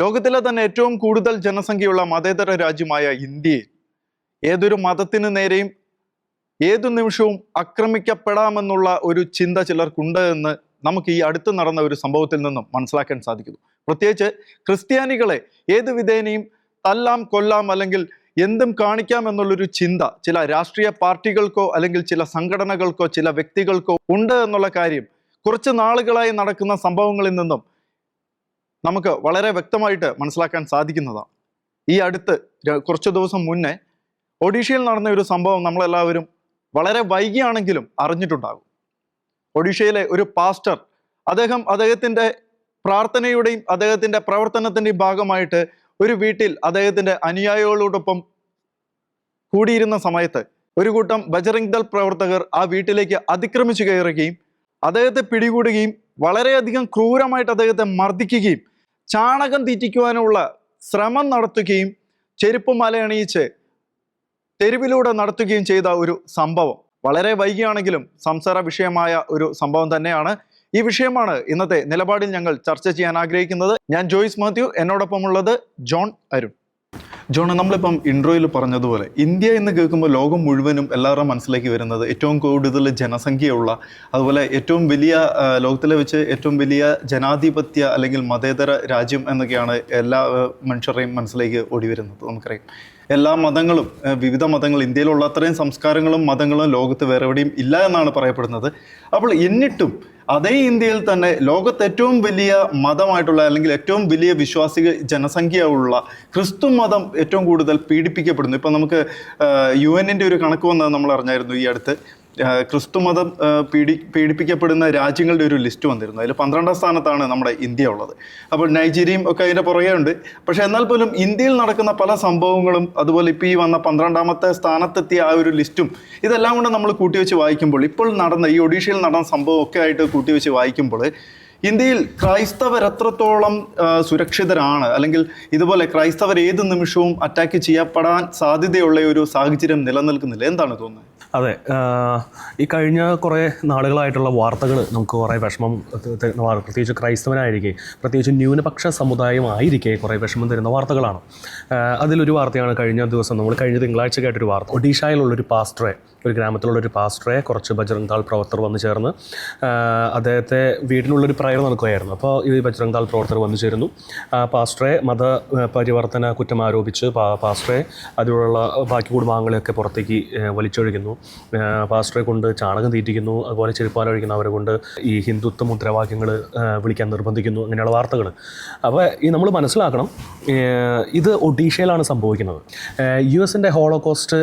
ലോകത്തിലെ തന്നെ ഏറ്റവും കൂടുതൽ ജനസംഖ്യയുള്ള മതേതര രാജ്യമായ ഇന്ത്യയിൽ ഏതൊരു മതത്തിന് നേരെയും ഏതു നിമിഷവും ആക്രമിക്കപ്പെടാമെന്നുള്ള ഒരു ചിന്ത ചിലർക്കുണ്ട് എന്ന് നമുക്ക് ഈ അടുത്ത് നടന്ന ഒരു സംഭവത്തിൽ നിന്നും മനസ്സിലാക്കാൻ സാധിക്കുന്നു. പ്രത്യേകിച്ച് ക്രിസ്ത്യാനികളെ ഏത് വിധേനയും തല്ലാം കൊല്ലാം അല്ലെങ്കിൽ എന്തും കാണിക്കാം എന്നുള്ളൊരു ചിന്ത ചില രാഷ്ട്രീയ പാർട്ടികൾക്കോ അല്ലെങ്കിൽ ചില സംഘടനകൾക്കോ ചില വ്യക്തികൾക്കോ ഉണ്ട് എന്നുള്ള കാര്യം കുറച്ച് നാളുകളായി നടക്കുന്ന സംഭവങ്ങളിൽ നിന്നും നമുക്ക് വളരെ വ്യക്തമായിട്ട് മനസ്സിലാക്കാൻ സാധിക്കുന്നതാണ്. ഈ അടുത്ത് കുറച്ച് ദിവസം മുന്നേ ഒഡീഷയിൽ നടന്ന ഒരു സംഭവം നമ്മളെല്ലാവരും വളരെ വൈകിയാണെങ്കിലും അറിഞ്ഞിട്ടുണ്ടാകും. ഒഡീഷയിലെ ഒരു പാസ്റ്റർ അദ്ദേഹം അദ്ദേഹത്തിന്റെ പ്രാർത്ഥനയുടെയും അദ്ദേഹത്തിന്റെ പ്രവർത്തനത്തിന്റെയും ഭാഗമായിട്ട് ഒരു വീട്ടിൽ അദ്ദേഹത്തിന്റെ അനുയായികളോടൊപ്പം കൂടിയിരുന്ന സമയത്ത് ഒരു കൂട്ടം ബജറിംഗ് ദൾ പ്രവർത്തകർ ആ വീട്ടിലേക്ക് അതിക്രമിച്ചു കയറുകയും അദ്ദേഹത്തെ പിടികൂടുകയും വളരെയധികം ക്രൂരമായിട്ട് അദ്ദേഹത്തെ മർദ്ദിക്കുകയും ചാണകം തീറ്റിക്കുവാനുള്ള ശ്രമം നടത്തുകയും ചെരുപ്പ് മലയണിയിച്ച് തെരുവിലൂടെ നടത്തുകയും ചെയ്ത ഒരു സംഭവം. വളരെ വൈകിയാണെങ്കിലും സംസാര വിഷയമായ ഒരു സംഭവം തന്നെയാണ്. ഈ വിഷയമാണ് ഇന്നത്തെ നിലപാടിൽ ഞങ്ങൾ ചർച്ച ചെയ്യാൻ ആഗ്രഹിക്കുന്നത്. ഞാൻ ജോയിസ് മാത്യു എന്നോടൊപ്പമുള്ളത് ജോൺ അരുൺ. ജോൺ നമ്മളിപ്പം ഇൻട്രോയിൽ പറഞ്ഞതുപോലെ ഇന്ത്യ എന്ന് കേൾക്കുമ്പോൾ ലോകം മുഴുവനും എല്ലാവരുടെ മനസ്സിലേക്ക് വരുന്നത് ഏറ്റവും കൂടുതൽ ജനസംഖ്യയുള്ള അതുപോലെ ഏറ്റവും വലിയ ലോകത്തിലെ വെച്ച് ഏറ്റവും വലിയ ജനാധിപത്യ അല്ലെങ്കിൽ മതേതര രാജ്യം എന്നൊക്കെയാണ് എല്ലാ മനുഷ്യരുടെയും മനസ്സിലേക്ക് ഓടി വരുന്നത്. നമുക്കറിയാം. എല്ലാ മതങ്ങളും വിവിധ മതങ്ങൾ ഇന്ത്യയിലുള്ള അത്രയും സംസ്കാരങ്ങളും മതങ്ങളും ലോകത്ത് വേറെ എവിടെയും ഇല്ല എന്നാണ് പറയപ്പെടുന്നത്. അപ്പോൾ എന്നിട്ടും അതേ ഇന്ത്യയിൽ തന്നെ ലോകത്ത് ഏറ്റവും വലിയ മതമായിട്ടുള്ള അല്ലെങ്കിൽ ഏറ്റവും വലിയ വിശ്വാസിക ജനസംഖ്യ ഉള്ള ക്രിസ്തു മതം ഏറ്റവും കൂടുതൽ പീഡിപ്പിക്കപ്പെടുന്നു. ഇപ്പം നമുക്ക് യു എന്നിന്റെ ഒരു കണക്ക് വന്നത് നമ്മൾ അറിഞ്ഞായിരുന്നു ഈ അടുത്ത്. ആ, ക്രിസ്തു മതം പീഡി പീഡിപ്പിക്കപ്പെടുന്ന രാജ്യങ്ങളുടെ ഒരു ലിസ്റ്റ് വന്നിരുന്നു. അതിൽ പന്ത്രണ്ടാം സ്ഥാനത്താണ് നമ്മുടെ ഇന്ത്യ ഉള്ളത്. അപ്പോൾ നൈജീരിയയും ഒക്കെ അതിന്റെ പുറകെ ഉണ്ട് പക്ഷേ എന്നാൽ പോലും ഇന്ത്യയിൽ നടക്കുന്ന പല സംഭവങ്ങളും അതുപോലെ ഇപ്പോൾ ഈ വന്ന പന്ത്രണ്ടാമത്തെ സ്ഥാനത്തെത്തിയ ആ ഒരു ലിസ്റ്റും ഇതെല്ലാം കൊണ്ട് നമ്മൾ കൂട്ടിവെച്ച് വായിക്കുമ്പോൾ ഇപ്പോൾ നടന്ന ഈ ഒഡീഷയിൽ നടന്ന സംഭവം ഒക്കെ ആയിട്ട് കൂട്ടിവെച്ച് വായിക്കുമ്പോൾ ഇന്ത്യയിൽ ക്രൈസ്തവർ എത്രത്തോളം സുരക്ഷിതരാണ് അല്ലെങ്കിൽ ഇതുപോലെ ക്രൈസ്തവർ ഏത് നിമിഷവും അറ്റാക്ക് ചെയ്യപ്പെടാൻ സാധ്യതയുള്ള ഒരു സാഹചര്യം നിലനിൽക്കുന്നില്ല. എന്താണ് തോന്നുന്നത്? അതെ ഈ കഴിഞ്ഞ കുറേ നാളുകളായിട്ടുള്ള വാർത്തകൾ നമുക്ക് കുറേ വിഷമം പ്രത്യേകിച്ച് ക്രൈസ്തവനായിരിക്കെ പ്രത്യേകിച്ച് ന്യൂനപക്ഷ സമുദായമായിരിക്കെ കുറേ വിഷമം തരുന്ന വാർത്തകളാണ്. അതിലൊരു വാർത്തയാണ് കഴിഞ്ഞ ദിവസം നമ്മൾ കഴിഞ്ഞ തിങ്കളാഴ്ച കേട്ടൊരു വാർത്ത. ഒഡീഷയിലുള്ളൊരു പാസ്റ്ററെ ഒരു ഗ്രാമത്തിലുള്ള ഒരു പാസ്റ്ററെ കുറച്ച് ബജറംഗ് താൾ പ്രവർത്തകർ വന്നു ചേർന്ന് അദ്ദേഹത്തെ വീടിനുള്ളൊരു പ്രയർ നടക്കുകയായിരുന്നു. അപ്പോൾ ഈ ബജറംഗ് താൾ പ്രവർത്തകർ വന്നു ചേരുന്നു. പാസ്റ്ററെ മത പരിവർത്തന കുറ്റം ആരോപിച്ച് പാസ്റ്ററെ അതിലുള്ള ബാക്കി കുടുംബാംഗങ്ങളെയൊക്കെ പുറത്തേക്ക് വലിച്ചൊഴിക്കുന്നു പാസ്റ്ററെ കൊണ്ട് ചാണകം തീറ്റിക്കുന്നു. അതുപോലെ ചെരുപ്പാലൊഴിക്കുന്നു അവരെ കൊണ്ട് ഈ ഹിന്ദുത്വ മുദ്രാവാക്യങ്ങൾ വിളിക്കാൻ നിർബന്ധിക്കുന്നു. അങ്ങനെയുള്ള വാർത്തകൾ അപ്പോൾ ഈ നമ്മൾ മനസ്സിലാക്കണം ഇത് ഒഡീഷയിലാണ് സംഭവിക്കുന്നത്. യു എസിന്റെ ഹോളോകോസ്റ്റ്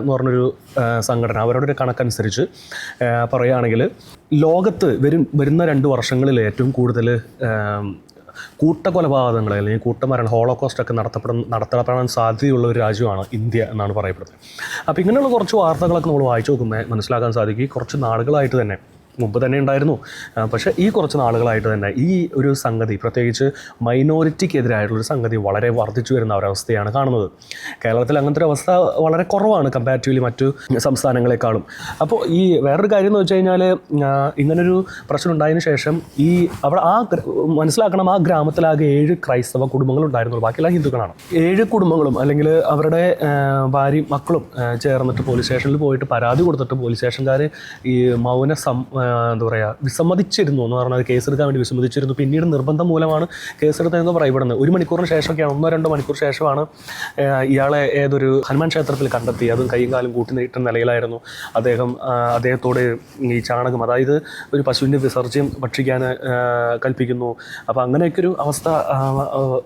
എന്ന് പറഞ്ഞൊരു സംഘടന അവരുടെ ഒരു കണക്കനുസരിച്ച് പറയുകയാണെങ്കിൽ ലോകത്ത് വരും വരുന്ന രണ്ട് വർഷങ്ങളിൽ ഏറ്റവും കൂടുതൽ കൂട്ടക്കൊലപാതകങ്ങൾ അല്ലെങ്കിൽ കൂട്ടമരണം ഹോളോകോസ്റ്റ് ഒക്കെ നടത്തപ്പെടുന്ന നടത്തപ്പെടാൻ സാധ്യതയുള്ള ഒരു രാജ്യമാണ് ഇന്ത്യ എന്നാണ് പറയപ്പെടുന്നത്. അപ്പോൾ ഇങ്ങനെയുള്ള കുറച്ച് വാർത്തകളൊക്കെ നമ്മൾ വായിച്ചു നോക്കുമ്പോൾ മനസ്സിലാക്കാൻ സാധിക്കും കുറച്ച് നാളുകളായിട്ട് തന്നെ മുമ്പ് തന്നെ ഉണ്ടായിരുന്നു. പക്ഷേ ഈ കുറച്ച് നാളുകളായിട്ട് തന്നെ ഈ ഒരു സംഗതി പ്രത്യേകിച്ച് മൈനോറിറ്റിക്കെതിരായിട്ടുള്ളൊരു സംഗതി വളരെ വർദ്ധിച്ചു വരുന്ന ഒരവസ്ഥയാണ് കാണുന്നത്. കേരളത്തിൽ അങ്ങനത്തെ ഒരു അവസ്ഥ വളരെ കുറവാണ് കമ്പാരിറ്റീവ്ലി മറ്റു സംസ്ഥാനങ്ങളെക്കാളും. അപ്പോൾ ഈ വേറൊരു കാര്യം എന്ന് വെച്ച് കഴിഞ്ഞാൽ ഇങ്ങനൊരു പ്രശ്നം ഉണ്ടായതിനു ശേഷം ഈ അവിടെ ആ മനസ്സിലാക്കണം ആ ഗ്രാമത്തിലാകെ ഏഴ് ക്രൈസ്തവ കുടുംബങ്ങൾ ഉണ്ടായിരുന്നുള്ളൂ. ബാക്കിയെല്ലാം ഹിന്ദുക്കളാണ്. ഏഴ് കുടുംബങ്ങളും അല്ലെങ്കിൽ അവരുടെ ഭാര്യയും മക്കളും ചേർന്നിട്ട് പോലീസ് സ്റ്റേഷനിൽ പോയിട്ട് പരാതി കൊടുത്തിട്ട് പോലീസ് സ്റ്റേഷൻകാർ ഈ മൗന സം എന്താ പറയുക വിസമ്മതിച്ചിരുന്നു എന്ന് പറഞ്ഞാൽ കേസെടുക്കാൻ വേണ്ടി വിസമ്മതിച്ചിരുന്നു. പിന്നീട് നിർബന്ധം മൂലമാണ് കേസെടുത്തതെന്ന് പറയപ്പെടുന്നത് ഒരു മണിക്കൂറിന് ശേഷമൊക്കെയാണ് ഒന്നോ രണ്ടോ മണിക്കൂർ ശേഷമാണ് ഇയാളെ ഏതൊരു ഹനുമാൻ ക്ഷേത്രത്തിൽ കണ്ടെത്തി. അതും കൈയും കാലും കൂട്ടി നിലയിലായിരുന്നു അദ്ദേഹം അദ്ദേഹത്തോട് ഈ ചാണകം അതായത് ഒരു പശുവിന്റെ വിസർജ്യം ഭക്ഷിക്കാൻ കൽപ്പിക്കുന്നു. അപ്പോൾ അങ്ങനെയൊക്കെ ഒരു അവസ്ഥ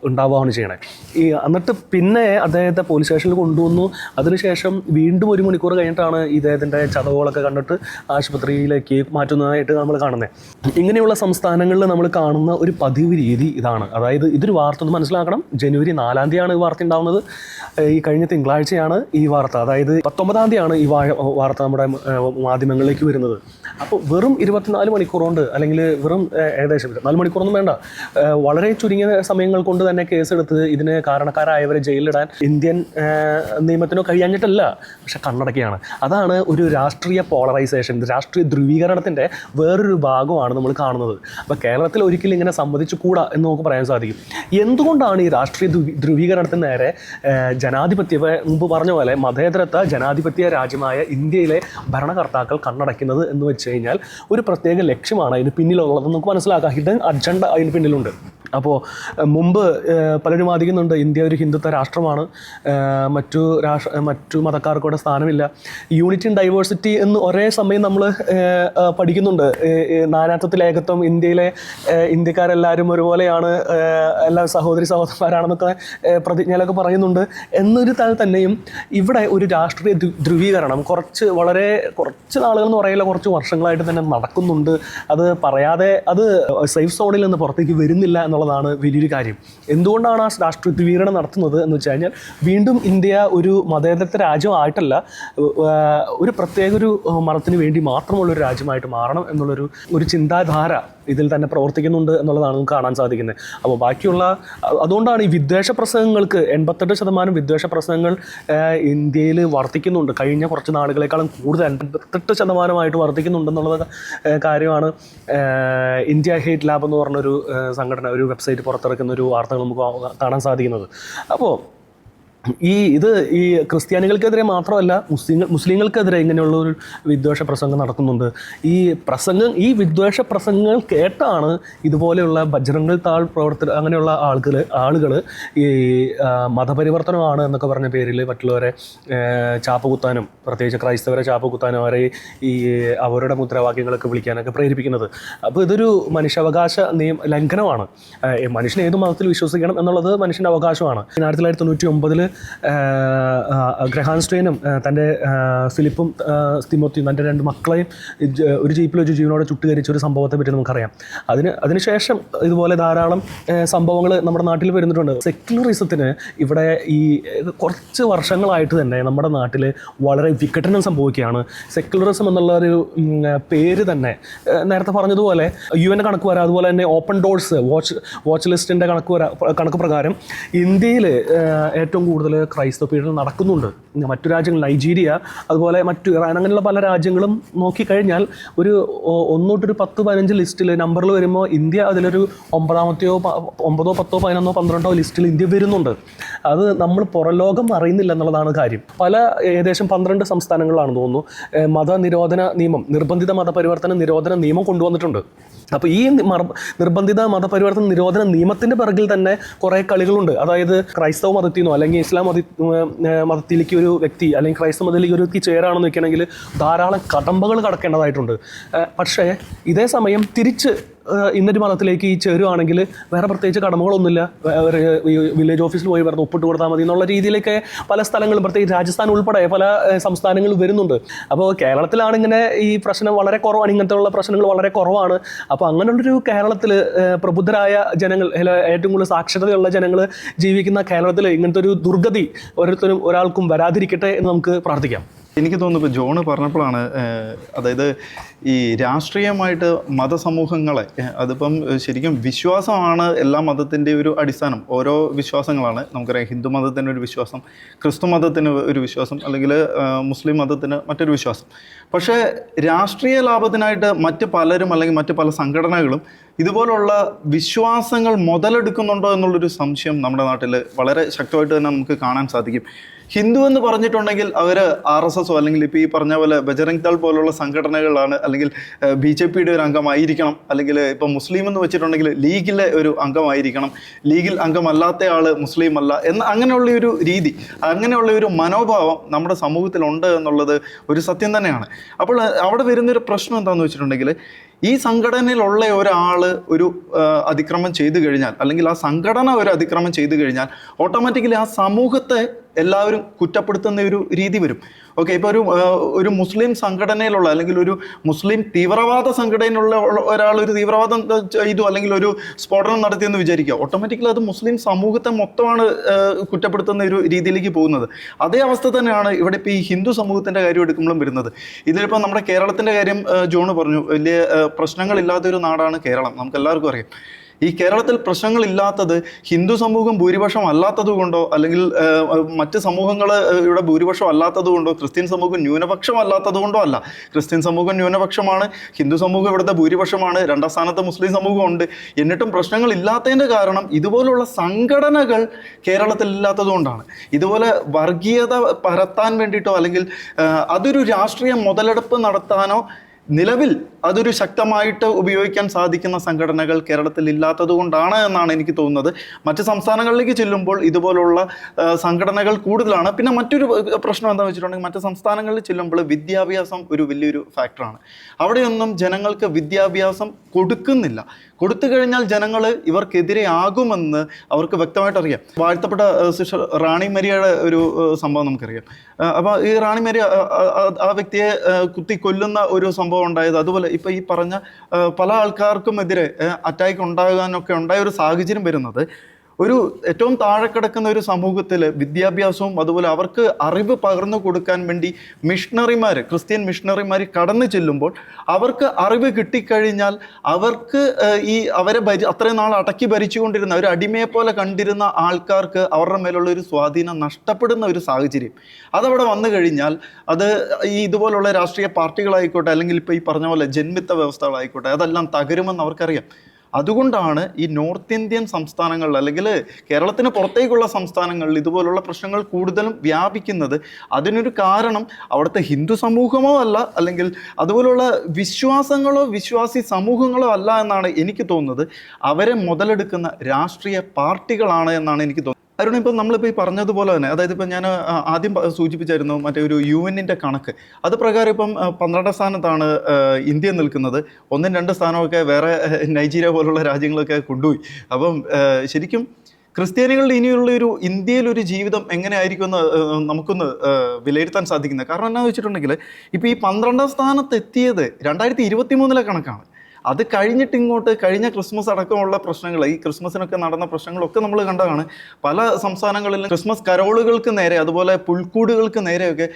ഉണ്ടാവുകയാണ് ചെയ്യണേ. ഈ എന്നിട്ട് പിന്നെ അദ്ദേഹത്തെ പോലീസ് സ്റ്റേഷനിൽ കൊണ്ടുവന്നു. അതിനുശേഷം വീണ്ടും ഒരു മണിക്കൂർ കഴിഞ്ഞിട്ടാണ് ഇദ്ദേഹത്തിന്റെ ചതവുകളൊക്കെ കണ്ടിട്ട് ആശുപത്രിയിലേക്ക് മാറ്റുന്നതായിട്ട് നമ്മൾ കാണുന്നത് ഇങ്ങനെയുള്ള സംസ്ഥാനങ്ങളിൽ നമ്മൾ കാണുന്ന ഒരു പതിവ് രീതി ഇതാണ്. അതായത് ഇതൊരു വാർത്ത ഒന്ന് മനസ്സിലാക്കണം. ജനുവരി നാലാം തീയതിയാണ് ഈ വാർത്ത ഉണ്ടാവുന്നത്. ഈ കഴിഞ്ഞ തിങ്കളാഴ്ചയാണ് ഈ വാർത്ത. അതായത് പത്തൊമ്പതാം തീയതിയാണ് ഈ വാർത്ത നമ്മുടെ മാധ്യമങ്ങളിലേക്ക് വരുന്നത്. അപ്പോൾ വെറും ഇരുപത്തിനാല് മണിക്കൂർ കൊണ്ട് അല്ലെങ്കിൽ വെറും ഏകദേശം ഇരുപത്തിനാല് മണിക്കൂറൊന്നും വേണ്ട. വളരെ ചുരുങ്ങിയ സമയങ്ങൾ കൊണ്ട് തന്നെ കേസെടുത്ത് ഇതിന് കാരണക്കാരായവരെ ജയിലിലിടാൻ ഇന്ത്യൻ നിയമത്തിനോ കഴിയാഞ്ഞിട്ടല്ല പക്ഷെ കണ്ണടക്കുകയാണ് അതാണ് ഒരു രാഷ്ട്രീയ പോളറൈസേഷൻ രാഷ്ട്രീയ ധ്രുവീകരണത്തിന്റെ വേറൊരു ഭാഗമാണ് നമ്മൾ കാണുന്നത്. അപ്പോൾ കേരളത്തിൽ ഒരിക്കലും ഇങ്ങനെ സമ്മതിച്ചു കൂടാ എന്ന് നമുക്ക് പറയാൻ സാധിക്കും. എന്തുകൊണ്ടാണ് ഈ രാഷ്ട്രീയ ധ്രുവീ- ധ്രുവീകരണത്തിന് നേരെ ജനാധിപത്യ മുമ്പ് പറഞ്ഞ പോലെ മതേതരത്വ ജനാധിപത്യ രാജ്യമായ ഇന്ത്യയിലെ ഭരണകർത്താക്കൾ കണ്ണടയ്ക്കുന്നത് എന്ന് വെച്ച് കഴിഞ്ഞാൽ ഒരു പ്രത്യേക ലക്ഷ്യമാണ് അതിന് പിന്നിലുള്ളത്. നമുക്ക് മനസ്സിലാക്കാം ഹിഡൻ അജണ്ട അതിന് പിന്നിലുണ്ട്. അപ്പോൾ മുമ്പ് പലരും വാദിക്കുന്നുണ്ട് ഇന്ത്യ ഒരു ഹിന്ദുത്വ രാഷ്ട്രമാണ്. മറ്റു രാഷ്ട്ര മറ്റു മതക്കാർക്കൂടെ സ്ഥാനമില്ല. യൂണിറ്റി ആൻഡ് ഡൈവേഴ്സിറ്റി എന്ന് ഒരേ സമയം നമ്മൾ പഠിക്കുന്നുണ്ട്. നാനാത്വത്തിൽ ഏകത്വം ഇന്ത്യയിലെ ഇന്ത്യക്കാരെല്ലാവരും ഒരുപോലെയാണ് എല്ലാ സഹോദരി സഹോദരന്മാരാണെന്നൊക്കെ പ്രതിജ്ഞയിലൊക്കെ പറയുന്നുണ്ട്. എന്നൊരു താൾ തന്നെയും ഇവിടെ ഒരു രാഷ്ട്രീയ ധ്രുവീകരണം കുറച്ച് വളരെ കുറച്ച് നാളുകൾ എന്ന് പറയില്ല കുറച്ച് വർഷങ്ങളായിട്ട് തന്നെ നടക്കുന്നുണ്ട്. അത് പറയാതെ അത് സേഫ് സോണിൽ നിന്ന് പുറത്തേക്ക് വരുന്നില്ല എന്നുള്ളതാണ് വലിയൊരു കാര്യം. എന്തുകൊണ്ടാണ് ആ രാഷ്ട്രീയ ധ്രുവീകരണം നടത്തുന്നത് എന്ന് വെച്ച് കഴിഞ്ഞാൽ വീണ്ടും ഇന്ത്യ ഒരു മതേതര രാജ്യമായിട്ടല്ല ഒരു പ്രത്യേക ഒരു മതത്തിന് വേണ്ടി മാത്രമുള്ളൊരു രാജ്യമായിട്ട് മാറണം എന്നുള്ളൊരു ഒരു ചിന്താധാര ഇതിൽ തന്നെ പ്രവർത്തിക്കുന്നുണ്ട് എന്നുള്ളതാണ് നമുക്ക് കാണാൻ സാധിക്കുന്നത്. അപ്പോൾ ബാക്കിയുള്ള അതുകൊണ്ടാണ് ഈ വിദ്വേഷ പ്രസംഗങ്ങൾക്ക് എൺപത്തെട്ട് ശതമാനം വിദ്വേഷ പ്രസംഗങ്ങൾ ഇന്ത്യയിൽ വർദ്ധിക്കുന്നുണ്ട് കഴിഞ്ഞ കുറച്ച് നാളുകളെക്കാളും കൂടുതൽ എൺപത്തെട്ട് ശതമാനമായിട്ട് വർദ്ധിക്കുന്നുണ്ടെന്നുള്ളത് കാര്യമാണ്. ഇന്ത്യ ഹേറ്റ് ലാബ് എന്ന് പറഞ്ഞൊരു സംഘടന ഒരു വെബ്സൈറ്റ് പുറത്തിറക്കുന്ന ഒരു വാർത്തകൾ നമുക്ക് കാണാൻ സാധിക്കുന്നത്. അപ്പോൾ ഈ ഇത് ഈ ക്രിസ്ത്യാനികൾക്കെതിരെ മാത്രമല്ല മുസ്ലിങ്ങൾ മുസ്ലിങ്ങൾക്കെതിരെ ഇങ്ങനെയുള്ള ഒരു വിദ്വേഷ പ്രസംഗം നടക്കുന്നുണ്ട്. ഈ പ്രസംഗം ഈ വിദ്വേഷ പ്രസംഗങ്ങൾ കേട്ടാണ് ഇതുപോലെയുള്ള ബജ്രംഗൽ താൾ പ്രവർത്തന അങ്ങനെയുള്ള ആളുകൾ ആളുകൾ ഈ മതപരിവർത്തനമാണ് എന്നൊക്കെ പറഞ്ഞ പേരിൽ മറ്റുള്ളവരെ ചാപ്പുകുത്താനും ചാപ്പ് കുത്താനും പ്രത്യേകിച്ച് ക്രൈസ്തവരെ ചാപ്പ് കുത്താനും അവരെ ഈ അവരുടെ മുദ്രാവാക്യങ്ങളൊക്കെ വിളിക്കാനൊക്കെ പ്രേരിപ്പിക്കുന്നത്. അപ്പോൾ ഇതൊരു മനുഷ്യാവകാശ നിയമ ലംഘനമാണ്. മനുഷ്യൻ ഏത് മതത്തിൽ വിശ്വസിക്കണം എന്നുള്ളത് മനുഷ്യന്റെ അവകാശമാണ്. ആയിരത്തി തൊള്ളായിരത്തി തൊണ്ണൂറ്റി ഒമ്പതിൽ ഗ്രഹാൻ സ്റ്റെയിനും തന്റെ ഫിലിപ്പും സ്തിമോത്തിയും തിമോത്തിയും തന്റെ രണ്ട് മക്കളെയും ഒരു ജീപ്പിൽ ഒരു ജീവനോടെ ചുട്ടുകരിച്ച ഒരു സംഭവത്തെ പറ്റി നമുക്കറിയാം. അതിന് അതിനുശേഷം ഇതുപോലെ ധാരാളം സംഭവങ്ങൾ നമ്മുടെ നാട്ടിൽ വരുന്നിട്ടുണ്ട് സെക്യുലറിസത്തിന് ഇവിടെ ഈ കുറച്ച് വർഷങ്ങളായിട്ട് തന്നെ നമ്മുടെ നാട്ടിൽ വളരെ വിഘടനം സംഭവിക്കുകയാണ്. സെക്യുലറിസം എന്നുള്ള ഒരു പേര് തന്നെ നേരത്തെ പറഞ്ഞതുപോലെ യു എന്റെ കണക്ക് വരാം അതുപോലെ തന്നെ ഓപ്പൺ ഡോഴ്സ് വാച്ച് വാച്ച് ലിസ്റ്റിന്റെ കണക്ക് വരാ കണക്ക് പ്രകാരം ഇന്ത്യയിൽ ഏറ്റവും കൂടുതൽ ക്രൈസ്തവ പീഡനം നടക്കുന്നുണ്ട്. മറ്റു രാജ്യങ്ങൾ നൈജീരിയ അതുപോലെ മറ്റു ഇറാൻ അങ്ങനെയുള്ള പല രാജ്യങ്ങളും നോക്കിക്കഴിഞ്ഞാൽ ഒരു ഒന്നോട്ടൊരു പത്ത് പതിനഞ്ച് ലിസ്റ്റിൽ നമ്പറിൽ വരുമ്പോൾ ഇന്ത്യ അതിലൊരു ഒമ്പതാമത്തെയോ ഒമ്പതോ പത്തോ പതിനൊന്നോ പന്ത്രണ്ടോ ലിസ്റ്റിൽ ഇന്ത്യ വരുന്നുണ്ട്. അത് നമ്മൾ പുറലോകം അറിയുന്നില്ല എന്നുള്ളതാണ് കാര്യം. പല ഏകദേശം പന്ത്രണ്ട് സംസ്ഥാനങ്ങളാണ് തോന്നുന്നു. മതനിരോധന നിയമം നിർബന്ധിത മതപരിവർത്തന നിരോധന നിയമം കൊണ്ടുവന്നിട്ടുണ്ട്. അപ്പോൾ ഈ നിർബന്ധിത മതപരിവർത്തന നിരോധന നിയമത്തിന്റെ പിറകിൽ തന്നെ കുറേ കളികളുണ്ട്. അതായത് ക്രൈസ്തവ മതത്തിൽ നിന്നോ അല്ലെങ്കിൽ ഇസ്ലാം മത മതത്തിലേക്ക് ഒരു വ്യക്തി അല്ലെങ്കിൽ ക്രൈസ്തവ മതത്തിലേക്ക് ഒരു വ്യക്തി ചേരാണെന്ന് വെക്കണമെങ്കിൽ ധാരാളം കടമ്പകൾ കടക്കേണ്ടതായിട്ടുണ്ട്. പക്ഷേ ഇതേ സമയം തിരിച്ച് ഇന്നൊരു മതത്തിലേക്ക് ഈ ചേരുവാണെങ്കിൽ വേറെ പ്രത്യേകിച്ച് കടമകളൊന്നുമില്ല. വില്ലേജ് ഓഫീസിൽ പോയി വെറുതെ ഒപ്പിട്ട് കൊടുത്താൽ മതി എന്നുള്ള രീതിയിലൊക്കെ പല സ്ഥലങ്ങളും പ്രത്യേകിച്ച് രാജസ്ഥാൻ ഉൾപ്പെടെ പല ഏഹ് സംസ്ഥാനങ്ങളും വരുന്നുണ്ട്. അപ്പോൾ കേരളത്തിലാണ് ഇങ്ങനെ ഈ പ്രശ്നം വളരെ കുറവാണ്. ഇങ്ങനത്തെയുള്ള പ്രശ്നങ്ങൾ വളരെ കുറവാണ്. അപ്പോൾ അങ്ങനെയുള്ളൊരു കേരളത്തിൽ പ്രബുദ്ധരായ ജനങ്ങൾ ഏറ്റവും കൂടുതൽ സാക്ഷരതയുള്ള ജനങ്ങൾ ജീവിക്കുന്ന കേരളത്തിൽ ഇങ്ങനത്തെ ഒരു ദുർഗതി ഓരോരുത്തരും ഒരാൾക്കും വരാതിരിക്കട്ടെ എന്ന് നമുക്ക് പ്രാർത്ഥിക്കാം. എനിക്ക് തോന്നുന്നു ഇപ്പോൾ ജോണ് പറഞ്ഞപ്പോഴാണ് അതായത് ഈ രാഷ്ട്രീയമായിട്ട് മതസമൂഹങ്ങളെ അതിപ്പം ശരിക്കും വിശ്വാസമാണ് എല്ലാ മതത്തിന്റെ ഒരു അടിസ്ഥാനം. ഓരോ വിശ്വാസങ്ങളാണ്. നമുക്കറിയാം ഹിന്ദു മതത്തിന് ഒരു വിശ്വാസം ക്രിസ്തു മതത്തിന് ഒരു വിശ്വാസം അല്ലെങ്കിൽ മുസ്ലിം മതത്തിന് മറ്റൊരു വിശ്വാസം. പക്ഷേ രാഷ്ട്രീയ ലാഭത്തിനായിട്ട് മറ്റ് പലരും അല്ലെങ്കിൽ മറ്റ് പല സംഘടനകളും ഇതുപോലുള്ള വിശ്വാസങ്ങൾ മുതലെടുക്കുന്നുണ്ടോ എന്നുള്ളൊരു സംശയം നമ്മുടെ നാട്ടിൽ വളരെ ശക്തമായിട്ട് തന്നെ നമുക്ക് കാണാൻ സാധിക്കും. ഹിന്ദു എന്ന് പറഞ്ഞിട്ടുണ്ടെങ്കിൽ അവർ ആർ എസ് എസോ അല്ലെങ്കിൽ ഇപ്പോൾ ഈ പറഞ്ഞ പോലെ ബജറംഗ് ദൾ പോലുള്ള സംഘടനകളാണ് അല്ലെങ്കിൽ ബി ജെ പിയുടെ ഒരു അംഗമായിരിക്കണം. അല്ലെങ്കിൽ ഇപ്പോൾ മുസ്ലിം എന്ന് വെച്ചിട്ടുണ്ടെങ്കിൽ ലീഗിലെ ഒരു അംഗമായിരിക്കണം. ലീഗിൽ അംഗമല്ലാത്ത ആൾ മുസ്ലിം അല്ല എന്ന അങ്ങനെയുള്ള ഒരു രീതി അങ്ങനെയുള്ള ഒരു മനോഭാവം നമ്മുടെ സമൂഹത്തിലുണ്ട് എന്നുള്ളത് ഒരു സത്യം തന്നെയാണ്. അപ്പോൾ അവിടെ വരുന്നൊരു പ്രശ്നം എന്താണെന്ന് വെച്ചിട്ടുണ്ടെങ്കിൽ ഈ സംഘടനയിലുള്ള ഒരാൾ ഒരു അതിക്രമം ചെയ്തു കഴിഞ്ഞാൽ അല്ലെങ്കിൽ ആ സംഘടന ഒരു അതിക്രമം ചെയ്തു കഴിഞ്ഞാൽ ഓട്ടോമാറ്റിക്കലി ആ സമൂഹത്തെ എല്ലാവരും കുറ്റപ്പെടുത്തുന്ന ഒരു രീതി വരും. ഓക്കെ ഇപ്പോൾ ഒരു ഒരു മുസ്ലിം സംഘടനയിലുള്ള അല്ലെങ്കിൽ ഒരു മുസ്ലിം തീവ്രവാദ സംഘടനയിലുള്ള ഒരാൾ ഒരു തീവ്രവാദം ചെയ്തു അല്ലെങ്കിൽ ഒരു സ്ഫോടനം നടത്തിയെന്ന് വിചാരിക്കുക ഓട്ടോമാറ്റിക്കലി അത് മുസ്ലിം സമൂഹത്തെ മൊത്തമാണ് കുറ്റപ്പെടുത്തുന്ന ഒരു രീതിയിലേക്ക് പോകുന്നത്. അതേ അവസ്ഥ തന്നെയാണ് ഇവിടെ ഇപ്പോൾ ഈ ഹിന്ദു സമൂഹത്തിന്റെ കാര്യം എടുക്കുമ്പോഴും വരുന്നത്. ഇതിലിപ്പോൾ നമ്മുടെ കേരളത്തിന്റെ കാര്യം ജോണ് പറഞ്ഞു. വലിയ പ്രശ്നങ്ങളില്ലാത്തൊരു നാടാണ് കേരളം. നമുക്ക് എല്ലാവർക്കും അറിയാം. ഈ കേരളത്തിൽ പ്രശ്നങ്ങളില്ലാത്തത് ഹിന്ദു സമൂഹം ഭൂരിപക്ഷം അല്ലാത്തത് കൊണ്ടോ അല്ലെങ്കിൽ മറ്റ് സമൂഹങ്ങൾ ഇവിടെ ഭൂരിപക്ഷം അല്ലാത്തത് കൊണ്ടോ ക്രിസ്ത്യൻ സമൂഹം ന്യൂനപക്ഷം അല്ലാത്തത് കൊണ്ടോ അല്ല. ക്രിസ്ത്യൻ സമൂഹം ന്യൂനപക്ഷമാണ് ഹിന്ദു സമൂഹം ഇവിടുത്തെ ഭൂരിപക്ഷമാണ് രണ്ടാം സ്ഥാനത്ത് മുസ്ലിം സമൂഹം ഉണ്ട്. എന്നിട്ടും പ്രശ്നങ്ങൾ ഇല്ലാത്തതിന്റെ കാരണം ഇതുപോലുള്ള സംഘടനകൾ കേരളത്തിൽ ഇല്ലാത്തത് കൊണ്ടാണ്. ഇതുപോലെ വർഗീയത പരത്താൻ വേണ്ടിയിട്ടോ അല്ലെങ്കിൽ അതൊരു രാഷ്ട്രീയ മുതലെടുപ്പ് നടത്താനോ നിലവിൽ അതൊരു ശക്തമായിട്ട് ഉപയോഗിക്കാൻ സാധിക്കുന്ന സംഘടനകൾ കേരളത്തിൽ ഇല്ലാത്തത് കൊണ്ടാണ് എന്നാണ് എനിക്ക് തോന്നുന്നത്. മറ്റ് സംസ്ഥാനങ്ങളിലേക്ക് ചെല്ലുമ്പോൾ ഇതുപോലുള്ള സംഘടനകൾ കൂടുതലാണ്. പിന്നെ മറ്റൊരു പ്രശ്നം എന്താണെന്ന് വെച്ചിട്ടുണ്ടെങ്കിൽ മറ്റ് സംസ്ഥാനങ്ങളിൽ ചെല്ലുമ്പോൾ വിദ്യാഭ്യാസം ഒരു വലിയൊരു ഫാക്ടറാണ്. അവിടെയൊന്നും ജനങ്ങൾക്ക് വിദ്യാഭ്യാസം കൊടുക്കുന്നില്ല. കൊടുത്തു കഴിഞ്ഞാൽ ജനങ്ങൾ ഇവർക്കെതിരെ ആകുമെന്ന് അവർക്ക് വ്യക്തമായിട്ട് അറിയാം വാഴ്ത്തപ്പെട്ട സിസ്റ്റർ റാണി മരിയയുടെ ഒരു സംഭവം നമുക്കറിയാം. അപ്പോൾ ഈ റാണി മരിയ ആ, വ്യക്തിയെ കുത്തി കൊല്ലുന്ന ഒരു സംഭവം ഉണ്ടായത്. അതുപോലെ ഇപ്പോൾ ഈ പറഞ്ഞ പല ആൾക്കാർക്കും എതിരെ അറ്റാക്ക് ഉണ്ടാകാനൊക്കെ ഉണ്ടായ ഒരു സാഹചര്യം വരുന്നത്. ഒരു ഏറ്റവും താഴെ കിടക്കുന്ന ഒരു സമൂഹത്തിൽ വിദ്യാഭ്യാസവും അതുപോലെ അവർക്ക് അറിവ് പകർന്നു കൊടുക്കാൻ വേണ്ടി മിഷണറിമാർ ക്രിസ്ത്യൻ മിഷണറിമാർ കടന്നു ചെല്ലുമ്പോൾ അവർക്ക് അറിവ് കിട്ടിക്കഴിഞ്ഞാൽ അവർക്ക് ഈ അവരെ ഭരി അത്രയും നാൾ അടക്കി ഭരിച്ചുകൊണ്ടിരുന്ന ഒരു അടിമയെ പോലെ കണ്ടിരുന്ന ആൾക്കാർക്ക് അവരുടെ മേലുള്ള ഒരു സ്വാധീനം നഷ്ടപ്പെടുന്ന ഒരു സാഹചര്യം. അതവിടെ വന്നു കഴിഞ്ഞാൽ അത് ഈ ഇതുപോലുള്ള രാഷ്ട്രീയ പാർട്ടികളായിക്കോട്ടെ അല്ലെങ്കിൽ ഇപ്പോൾ ഈ പറഞ്ഞ പോലെ ജന്മിത്ത വ്യവസ്ഥകളായിക്കോട്ടെ അതെല്ലാം തകരുമെന്ന് അവർക്കറിയാം. അതുകൊണ്ടാണ് ഈ നോർത്ത് ഇന്ത്യൻ സംസ്ഥാനങ്ങളിൽ അല്ലെങ്കിൽ കേരളത്തിന് പുറത്തേക്കുള്ള സംസ്ഥാനങ്ങളിൽ ഇതുപോലുള്ള പ്രശ്നങ്ങൾ കൂടുതലും വ്യാപിക്കുന്നത് അതിനൊരു കാരണം അവിടുത്തെ ഹിന്ദു സമൂഹമോ അല്ല അല്ലെങ്കിൽ അതുപോലുള്ള വിശ്വാസങ്ങളോ വിശ്വാസി സമൂഹങ്ങളോ അല്ല എന്നാണ് എനിക്ക് തോന്നുന്നത്. അവരെ മുതലെടുക്കുന്ന രാഷ്ട്രീയ പാർട്ടികളാണ് എന്നാണ് എനിക്ക് തോന്നുന്നത്. അരുൺ ഇപ്പം നമ്മളിപ്പോൾ ഈ പറഞ്ഞതുപോലെ തന്നെ അതായത് ഇപ്പം ഞാൻ ആദ്യം സൂചിപ്പിച്ചായിരുന്നു മറ്റേ ഒരു യു എന്നിന്റെ കണക്ക്. അത് പ്രകാരം ഇപ്പം പന്ത്രണ്ടാം സ്ഥാനത്താണ് ഇന്ത്യ നിൽക്കുന്നത്. ഒന്നും രണ്ട് സ്ഥാനമൊക്കെ വേറെ നൈജീരിയ പോലുള്ള രാജ്യങ്ങളൊക്കെ കൊണ്ടുപോയി. അപ്പം ശരിക്കും ക്രിസ്ത്യാനികളുടെ ഇനിയുള്ള ഒരു ഇന്ത്യയിലൊരു ജീവിതം എങ്ങനെയായിരിക്കുമെന്ന് നമുക്കൊന്ന് വിലയിരുത്താൻ സാധിക്കുന്നത്. കാരണം എന്നാന്ന് വെച്ചിട്ടുണ്ടെങ്കിൽ ഇപ്പോൾ ഈ പന്ത്രണ്ടാം സ്ഥാനത്ത് എത്തിയത് രണ്ടായിരത്തി ഇരുപത്തി മൂന്നിലെ കണക്കാണ്. അത് കഴിഞ്ഞിട്ട് ഇങ്ങോട്ട് കഴിഞ്ഞ ക്രിസ്മസ് അടക്കമുള്ള പ്രശ്നങ്ങൾ ഈ ക്രിസ്മസിനൊക്കെ നടന്ന പ്രശ്നങ്ങളൊക്കെ നമ്മൾ കണ്ടതാണ്. പല സംസ്ഥാനങ്ങളിലും ക്രിസ്മസ് കരോളുകൾക്ക് നേരെ അതുപോലെ പുൽക്കൂടുകൾക്ക് നേരെയൊക്കെ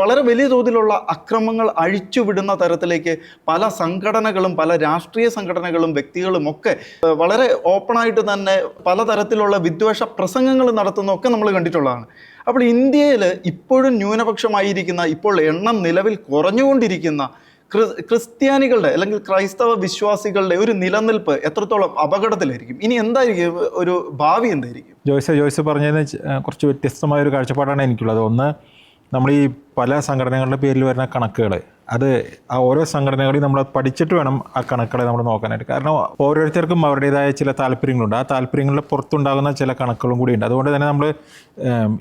വളരെ വലിയ തോതിലുള്ള അക്രമങ്ങൾ അഴിച്ചുവിടുന്ന തരത്തിലേക്ക് പല സംഘടനകളും പല രാഷ്ട്രീയ സംഘടനകളും വ്യക്തികളും ഒക്കെ വളരെ ഓപ്പണായിട്ട് തന്നെ പലതരത്തിലുള്ള വിദ്വേഷ പ്രസംഗങ്ങൾ നടത്തുന്നതൊക്കെ നമ്മൾ കണ്ടിട്ടുള്ളതാണ്. അപ്പോൾ ഇന്ത്യയിൽ ഇപ്പോഴും ന്യൂനപക്ഷമായിരിക്കുന്ന ഇപ്പോൾ എണ്ണം നിലവിൽ കുറഞ്ഞുകൊണ്ടിരിക്കുന്ന ക്രിസ്ത്യാനികളുടെ അല്ലെങ്കിൽ ക്രൈസ്തവ വിശ്വാസികളുടെ ഒരു നിലനിൽപ്പ് എത്രത്തോളം അപകടത്തിലായിരിക്കും? ഇനി എന്തായിരിക്കും? ഒരു ഭാവി എന്തായിരിക്കും? ജോയ്സ് ജോയ്സ് പറഞ്ഞതിന് കുറച്ച് വ്യത്യസ്തമായ ഒരു കാഴ്ചപ്പാടാണ് എനിക്കുള്ളത്. ഒന്ന് നമ്മൾ ഈ പല സംഘടനകളുടെ പേരിൽ വരുന്ന കണക്കുകൾ അത് ആ ഓരോ സംഘടനകളെയും നമ്മൾ പഠിച്ചിട്ട് വേണം ആ കണക്കുകളെ നമ്മൾ നോക്കാനായിട്ട്. കാരണം ഓരോരുത്തർക്കും അവരുടേതായ ചില താല്പര്യങ്ങളുണ്ട്. ആ താല്പര്യങ്ങളുടെ പുറത്തുണ്ടാകുന്ന ചില കണക്കുകളും കൂടിയുണ്ട് അതുകൊണ്ട് തന്നെ നമ്മൾ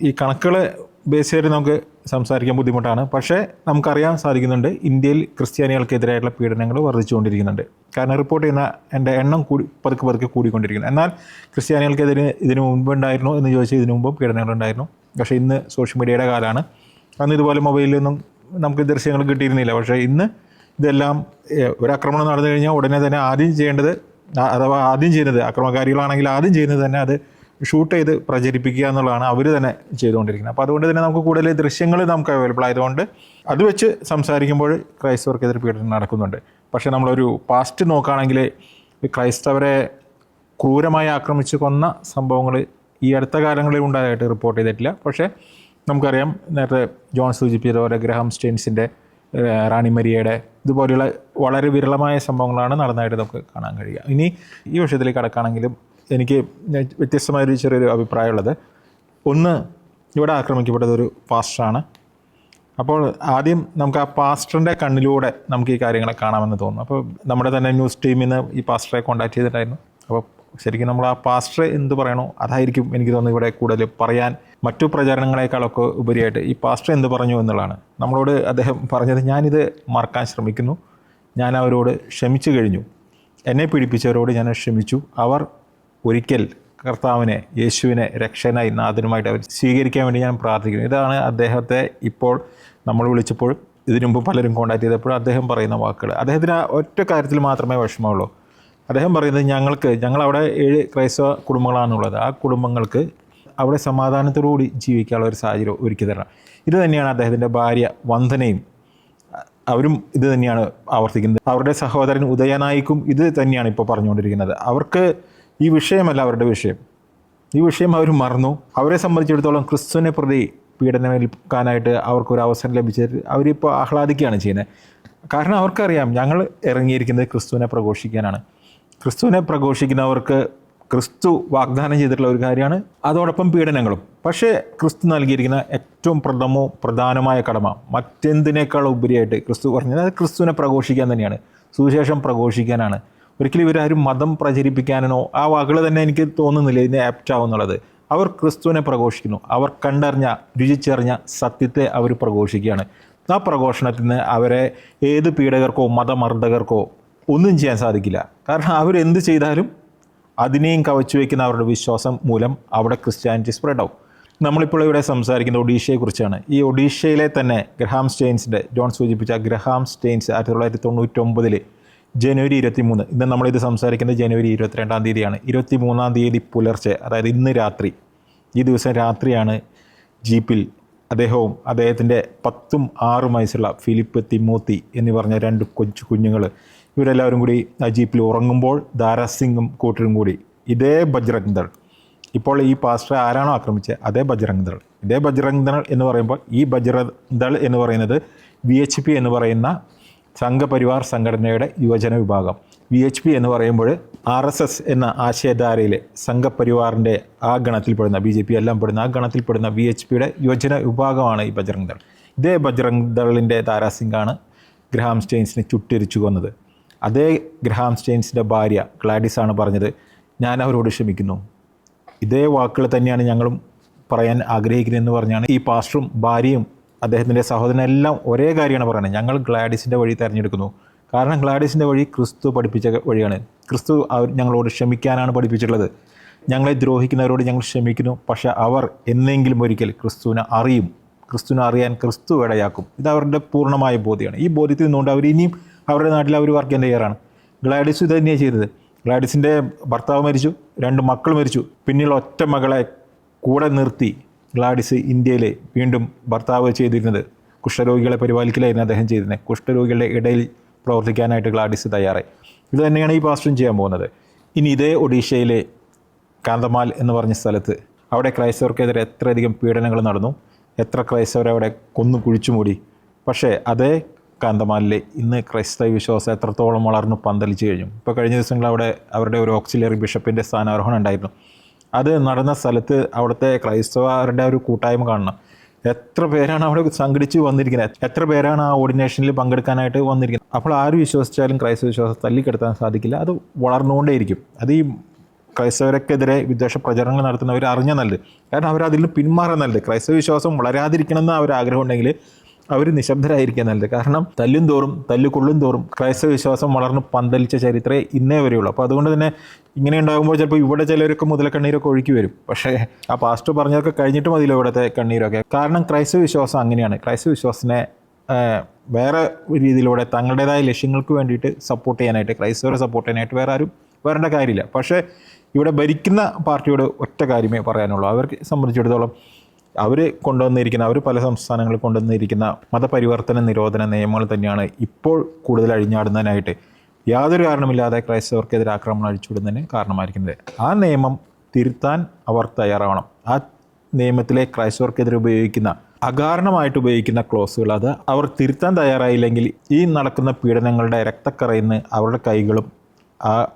ഈ കണക്കുകൾ ബേസ് ചെയ്ത് നമുക്ക് സംസാരിക്കാൻ ബുദ്ധിമുട്ടാണ്. പക്ഷേ നമുക്കറിയാൻ സാധിക്കുന്നുണ്ട് ഇന്ത്യയിൽ ക്രിസ്ത്യാനികൾക്കെതിരായിട്ടുള്ള പീഡനങ്ങൾ വർദ്ധിച്ചുകൊണ്ടിരിക്കുന്നുണ്ട്. കാരണം റിപ്പോർട്ട് ചെയ്യുന്ന എന്റെ എണ്ണം കൂടി പതുക്കെ പതുക്കെ കൂടിക്കൊണ്ടിരിക്കുന്നു. എന്നാൽ ക്രിസ്ത്യാനികൾക്കെതിരെ ഇതിനു മുമ്പ് ഉണ്ടായിരുന്നു എന്ന് ചോദിച്ചാൽ ഇതിനു മുമ്പും പീഡനങ്ങൾ ഉണ്ടായിരുന്നു പക്ഷേ ഇന്ന് സോഷ്യൽ മീഡിയയുടെ കാലമാണ് അന്ന് ഇതുപോലെ മൊബൈലിലൊന്നും നമുക്ക് ദൃശ്യങ്ങൾ കിട്ടിയിരുന്നില്ല. പക്ഷേ ഇന്ന് ഇതെല്ലാം ഒരു ആക്രമണം നടന്നു കഴിഞ്ഞാൽ ഉടനെ തന്നെ ആദ്യം ചെയ്യേണ്ടത് അഥവാ ആദ്യം ചെയ്യുന്നത് അക്രമകാരികളാണെങ്കിൽ ആദ്യം ചെയ്യുന്നത് തന്നെ അത് ഷൂട്ട് ചെയ്ത് പ്രചരിപ്പിക്കുക എന്നുള്ളതാണ് അവർ തന്നെ ചെയ്തുകൊണ്ടിരിക്കുന്നത്. അപ്പോൾ അതുകൊണ്ട് തന്നെ നമുക്ക് കൂടുതൽ ദൃശ്യങ്ങൾ നമുക്ക് അവൈലബിൾ ആയതുകൊണ്ട് അത് വെച്ച് സംസാരിക്കുമ്പോൾ ക്രൈസ്തവർക്കെതിരെ പീഡനം നടക്കുന്നുണ്ട്. പക്ഷേ നമ്മളൊരു പാസ്റ്റ് നോക്കുകയാണെങ്കിൽ ക്രൈസ്തവരെ ക്രൂരമായി ആക്രമിച്ച് കൊന്ന സംഭവങ്ങൾ ഈ അടുത്ത കാലങ്ങളിൽ ഉണ്ടായിട്ട് റിപ്പോർട്ട് ചെയ്തിട്ടില്ല. പക്ഷേ നമുക്കറിയാം നേരത്തെ ജോൺ സൂചിപ്പിച്ചത് പോലെ ഗ്രഹാം സ്റ്റെയിൻസിന്റെ റാണി മരിയയുടെ ഇതുപോലെയുള്ള വളരെ വിരളമായ സംഭവങ്ങളാണ് നടന്നതായിട്ട് നമുക്ക് കാണാൻ കഴിയുക. ഇനി ഈ വിഷയത്തിലേക്ക് കടക്കുകയാണെങ്കിലും എനിക്ക് വ്യത്യസ്തമായൊരു ചെറിയൊരു അഭിപ്രായമുള്ളത് ഒന്ന് ഇവിടെ ആക്രമിക്കപ്പെട്ടത് ഒരു പാസ്റ്ററാണ്. അപ്പോൾ ആദ്യം നമുക്ക് ആ പാസ്റ്ററിന്റെ കണ്ണിലൂടെ നമുക്ക് ഈ കാര്യങ്ങളെ കാണാമെന്ന് തോന്നുന്നു. അപ്പോൾ നമ്മുടെ തന്നെ ന്യൂസ് ടീമിൽ നിന്ന് ഈ പാസ്റ്ററെ കോൺടാക്ട് ചെയ്തിട്ടായിരുന്നു അപ്പോൾ ശരിക്കും നമ്മൾ ആ പാസ്റ്റർ എന്ത് പറയണോ അതായിരിക്കും എനിക്ക് തോന്നുന്നു ഇവിടെ കൂടുതൽ പറയാൻ മറ്റു പ്രചാരണങ്ങളെക്കാളൊക്കെ ഉപരിയായിട്ട് ഈ പാസ്റ്റർ എന്ത് പറഞ്ഞു എന്നുള്ളതാണ്. നമ്മളോട് അദ്ദേഹം പറഞ്ഞത് ഞാനിത് മറക്കാൻ ശ്രമിക്കുന്നു. ഞാൻ അവരോട് ക്ഷമിച്ചു കഴിഞ്ഞു. എന്നെ പീഡിപ്പിച്ചവരോട് ഞാൻ ക്ഷമിച്ചു. അവർ ഒരിക്കൽ കർത്താവിനെ യേശുവിനെ രക്ഷനായി നാഥനുമായിട്ട് അവർ സ്വീകരിക്കാൻ വേണ്ടി ഞാൻ പ്രാർത്ഥിക്കുന്നു. ഇതാണ് അദ്ദേഹത്തെ ഇപ്പോൾ നമ്മൾ വിളിച്ചപ്പോൾ ഇതിനുമുമ്പ് പലരും കോൺടാക്ട് ചെയ്തപ്പോൾ അദ്ദേഹം പറയുന്ന വാക്കുകൾ. അദ്ദേഹത്തിന് ഒറ്റ കാര്യത്തിൽ മാത്രമേ വിഷമമുള്ളൂ. അദ്ദേഹം പറയുന്നത് ഞങ്ങൾക്ക് ഞങ്ങളവിടെ ഏഴ് ക്രൈസ്തവ കുടുംബങ്ങളാണുള്ളത്. ആ കുടുംബങ്ങൾക്ക് അവിടെ സമാധാനത്തോടുകൂടി ജീവിക്കാനുള്ള ഒരു സാഹചര്യം ഒരുക്കി തരണം. ഇത് തന്നെയാണ് അദ്ദേഹത്തിന്റെ ഭാര്യ വന്ദനയും. അവരും ഇത് തന്നെയാണ് ആവർത്തിക്കുന്നത്. അവരുടെ സഹോദരൻ ഉദയനായിക്കും ഇത് തന്നെയാണ് ഇപ്പോൾ പറഞ്ഞുകൊണ്ടിരിക്കുന്നത്. അവർക്ക് ഈ വിഷയമല്ല അവരുടെ വിഷയം. ഈ വിഷയം അവർ മറന്നു. അവരെ സംബന്ധിച്ചിടത്തോളം ക്രിസ്തുവിനെ പ്രതി പീഡനമേൽക്കാനായിട്ട് അവർക്കൊരു അവസരം ലഭിച്ചത് അവരിപ്പോൾ ആഹ്ലാദിക്കുകയാണ് ചെയ്യുന്നത്. കാരണം അവർക്കറിയാം ഞങ്ങൾ ഇറങ്ങിയിരിക്കുന്നത് ക്രിസ്തുവിനെ പ്രഘോഷിക്കാനാണ്. ക്രിസ്തുവിനെ പ്രഘോഷിക്കുന്നവർക്ക് ക്രിസ്തു വാഗ്ദാനം ചെയ്തിട്ടുള്ള ഒരു കാര്യമാണ്. അതോടൊപ്പം പീഡനങ്ങളും. പക്ഷേ ക്രിസ്തു നൽകിയിരിക്കുന്ന ഏറ്റവും പ്രഥമവും പ്രധാനമായ കടമ മറ്റെന്തിനേക്കാൾ ഉപരിയായിട്ട് ക്രിസ്തു പറഞ്ഞത് ക്രിസ്തുവിനെ പ്രഘോഷിക്കാൻ തന്നെയാണ്. സുവിശേഷം പ്രഘോഷിക്കാനാണ്. ഒരിക്കലും ഇവരാരും മതം പ്രചരിപ്പിക്കാനോ ആ വാക്കുകൾ തന്നെ എനിക്ക് തോന്നുന്നില്ല ഇതിന് ആപ്റ്റ് ആവുന്നുള്ളത്. അവർ ക്രിസ്തുവിനെ പ്രഘോഷിക്കുന്നു. അവർ കണ്ടറിഞ്ഞ രുചിച്ചറിഞ്ഞ സത്യത്തെ അവർ പ്രഘോഷിക്കുകയാണ്. ആ പ്രഘോഷണത്തിന് അവരെ ഏത് പീഡകർക്കോ മതമർദ്ദകർക്കോ ഒന്നും ചെയ്യാൻ സാധിക്കില്ല. കാരണം അവരെന്ത് ചെയ്താലും അതിനെയും കവച്ചു വയ്ക്കുന്ന അവരുടെ വിശ്വാസം മൂലം അവിടെ ക്രിസ്ത്യാനിറ്റി സ്പ്രെഡ് ആവും നമ്മളിപ്പോൾ ഇവിടെ സംസാരിക്കുന്നത് ഒഡീഷയെക്കുറിച്ചാണ് ഈ ഒഡീഷയിലെ തന്നെ ഗ്രഹാം സ്റ്റെയിൻസിന്റെ ജോൺ സൂചിപ്പിച്ച ഗ്രഹാം സ്റ്റെയിൻസ് ആയിരത്തി തൊള്ളായിരത്തി തൊണ്ണൂറ്റൊമ്പതിൽ ജനുവരി ഇരുപത്തി മൂന്ന് ഇന്ന് നമ്മളിത് സംസാരിക്കുന്നത് ജനുവരി ഇരുപത്തിരണ്ടാം തീയതിയാണ്. ഇരുപത്തി മൂന്നാം തീയതി പുലർച്ചെ അതായത് ഇന്ന് രാത്രി ഈ ദിവസം രാത്രിയാണ് ജീപ്പിൽ അദ്ദേഹവും അദ്ദേഹത്തിന്റെ പത്തും ആറും വയസ്സുള്ള ഫിലിപ്പ് തിമോത്തി എന്ന് പറഞ്ഞ രണ്ട് കൊച്ചു കുഞ്ഞുങ്ങൾ ഇവരെല്ലാവരും കൂടി ജീപ്പിൽ ഉറങ്ങുമ്പോൾ ദാരാസിംഗും കൂട്ടരും കൂടി ഇതേ ബജ്രംഗ് ദൾ ഇപ്പോൾ ഈ പാസ്റ്റർ ആരാണോ ആക്രമിച്ചത്? അതേ ബജ്രംഗ് ദൾ ഇതേ ബജ്രംഗ് ദൾ എന്ന് പറയുമ്പോൾ ഈ ബജ്രംഗ് ദൾ എന്ന് പറയുന്നത് വി എച്ച് പി എന്ന് പറയുന്ന സംഘപരിവാർ സംഘടനയുടെ യുവജന വിഭാഗം. വി എച്ച് പി എന്ന് പറയുമ്പോൾ ആർ എസ് എസ് എന്ന ആശയധാരയിലെ സംഘപരിവാറിന്റെ ആ ഗണത്തിൽപ്പെടുന്ന ബി ജെ പി എല്ലാം പെടുന്ന ആ ഗണത്തിൽപ്പെടുന്ന വി എച്ച് പിയുടെ യുവജന വിഭാഗമാണ് ഈ ബജ്രംഗ് ദൾ ഇതേ ബജ്രംഗ് ദളിന്റെ താരാസിംഗാണ് ഗ്രഹാം സ്റ്റെയിൻസിനെ ചുട്ടിരിച്ചു കൊന്നത്. അതേ ഗ്രഹാം സ്റ്റെയിൻസിന്റെ ഭാര്യ ഗ്ലാഡിസ് ആണ് പറഞ്ഞത് ഞാൻ അവരോട് ക്ഷമിക്കുന്നു. ഇതേ വാക്കുകൾ തന്നെയാണ് ഞങ്ങളും പറയാൻ ആഗ്രഹിക്കുന്നതെന്ന് പറഞ്ഞാണ് ഈ പാസ്റ്ററും ഭാര്യയും അദ്ദേഹത്തിന്റെ സഹോദരനെല്ലാം ഒരേ കാര്യമാണ് പറയുന്നത്. ഞങ്ങൾ ഗ്ലാഡിസിന്റെ വഴി തിരഞ്ഞെടുക്കുന്നു. കാരണം ഗ്ലാഡിസിന്റെ വഴി ക്രിസ്തു പഠിപ്പിച്ച വഴിയാണ്. ക്രിസ്തു അവർ ഞങ്ങളോട് ക്ഷമിക്കാനാണ് പഠിപ്പിച്ചിട്ടുള്ളത്. ഞങ്ങളെ ദ്രോഹിക്കുന്നവരോട് ഞങ്ങൾ ക്ഷമിക്കുന്നു. പക്ഷേ അവർ എന്നെങ്കിലും ഒരിക്കൽ ക്രിസ്തുവിനെ അറിയും. ക്രിസ്തുവിനെ അറിയാൻ ക്രിസ്തു ഇടയാക്കും. ഇത് അവരുടെ പൂർണമായ ബോധ്യമാണ്. ഈ ബോധ്യത്തിൽ നിന്നുകൊണ്ട് അവർ ഇനിയും അവരുടെ നാട്ടിൽ അവർ വർക്ക് തയ്യാറാണ്. ഗ്ലാഡിസ് ഇത് തന്നെയാണ് ചെയ്തത്. ഗ്ലാഡിസിന്റെ ഭർത്താവ് മരിച്ചു രണ്ട് മക്കൾ മരിച്ചു. പിന്നീട് ഒറ്റ മകളെ കൂടെ നിർത്തി ഗ്ലാഡിസ് ഇന്ത്യയിൽ വീണ്ടും ഭർത്താവ് ചെയ്തിരുന്നത്. കുഷ്ഠരോഗികളെ പരിപാലിക്കലായിരുന്നു അദ്ദേഹം ചെയ്തിരുന്നത്. കുഷ്ഠരോഗികളുടെ ഇടയിൽ പ്രവർത്തിക്കാനായിട്ട് ഗ്ലാഡിസ് തയ്യാറായി. ഇത് തന്നെയാണ് ഈ പാസ്റ്ററും ചെയ്യാൻ പോകുന്നത്. ഇനി ഇതേ ഒഡീഷയിലെ കാന്തമാൽ എന്ന് പറഞ്ഞ സ്ഥലത്ത് അവിടെ ക്രൈസ്തവർക്കെതിരെ എത്രയധികം പീഡനങ്ങൾ നടന്നു എത്ര ക്രൈസ്തവരെ അവിടെ കൊന്നു കുഴിച്ചുമൂടി പക്ഷേ അതേ കാന്തമാലിലെ ഇന്ന് ക്രൈസ്തവ വിശ്വാസം എത്രത്തോളം വളർന്നു പന്തലിച്ചു കഴിഞ്ഞു. ഇപ്പോൾ കഴിഞ്ഞ ദിവസങ്ങൾ അവിടെ അവരുടെ ഒരു ഓക്സിലറി ബിഷപ്പിന്റെ സ്ഥാനാരോഹണം ഉണ്ടായിരുന്നു. അത് നടന്ന സ്ഥലത്ത് അവിടുത്തെ ക്രൈസ്തവരുടെ ഒരു കൂട്ടായ്മ കാണണം. എത്ര പേരാണ് അവിടെ സംഘടിച്ച് വന്നിരിക്കുന്നത്? എത്ര പേരാണ് ആ ഓർഡിനേഷനിൽ പങ്കെടുക്കാനായിട്ട് വന്നിരിക്കുന്നത്? അപ്പോൾ ആര് വിശ്വസിച്ചാലും ക്രൈസ്തവ വിശ്വാസം തല്ലിക്കെടുത്താൻ സാധിക്കില്ല. അത് വളർന്നുകൊണ്ടേയിരിക്കും. അത് ഈ ക്രൈസ്തവരക്കെതിരെ വിദ്വേഷ പ്രചരണങ്ങൾ നടത്തുന്നവർ അറിഞ്ഞ നല്ലത്. കാരണം നിന്ന് പിന്മാറാൻ നല്ലത്. ക്രൈസ്തവ വിശ്വാസം വളരാതിരിക്കണമെന്ന് അവർ ആഗ്രഹം ഉണ്ടെങ്കിൽ അവർ നിശബ്ദരായിരിക്കാൻ നല്ലത്. കാരണം തല്ലും തോറും തല്ലു കൊള്ളും തോറും ക്രൈസ്തവ വിശ്വാസം വളർന്ന് പന്തലിച്ച ചരിത്രമേ ഇന്നേ വരെയുള്ളൂ. അപ്പോൾ അതുകൊണ്ട് തന്നെ ഇങ്ങനെ ഉണ്ടാകുമ്പോൾ ചിലപ്പോൾ ഇവിടെ ചിലരൊക്കെ മുതലക്കണ്ണീരൊക്കെ ഒഴുക്കി വരും. പക്ഷേ ആ പാസ്റ്റർ പറഞ്ഞതൊക്കെ കഴിഞ്ഞിട്ട് മതിയല്ലോ ഇവിടുത്തെ കണ്ണീരൊക്കെ. കാരണം ക്രൈസ്തവ വിശ്വാസം അങ്ങനെയാണ്. ക്രൈസ്തവ വിശ്വാസത്തിനെ വേറെ രീതിയിലൂടെ തങ്ങളുടേതായ ലക്ഷ്യങ്ങൾക്ക് വേണ്ടിയിട്ട് സപ്പോർട്ട് ചെയ്യാനായിട്ട് ക്രൈസ്തവരെ സപ്പോർട്ട് ചെയ്യാനായിട്ട് വേറെ ആരും വരേണ്ട കാര്യമില്ല. പക്ഷേ ഇവിടെ ഭരിക്കുന്ന പാർട്ടിയോട് ഒറ്റ കാര്യമേ പറയാനുള്ളൂ. അവർക്ക് സംബന്ധിച്ചിടത്തോളം അവർ കൊണ്ടുവന്നിരിക്കുന്ന അവർ പല സംസ്ഥാനങ്ങളിൽ കൊണ്ടുവന്നിരിക്കുന്ന മതപരിവർത്തന നിരോധന നിയമങ്ങൾ തന്നെയാണ് ഇപ്പോൾ കൂടുതൽ അഴിഞ്ഞാടുന്നതിനായിട്ട് യാതൊരു കാരണമില്ലാതെ ക്രൈസ്തവർക്കെതിരെ ആക്രമണം അഴിച്ചുവിടുന്നതിന് കാരണമായിരിക്കുന്നത്. ആ നിയമം തിരുത്താൻ അവർ തയ്യാറാവണം. ആ നിയമത്തിലെ ക്രൈസ്തവർക്കെതിരെ ഉപയോഗിക്കുന്ന അകാരണമായിട്ട് ഉപയോഗിക്കുന്ന ക്ലോസുകൾ അത് അവർ തിരുത്താൻ തയ്യാറായില്ലെങ്കിൽ ഈ നടക്കുന്ന പീഡനങ്ങളുടെ രക്തക്കറയിൽ നിന്ന് അവരുടെ കൈകളും ആ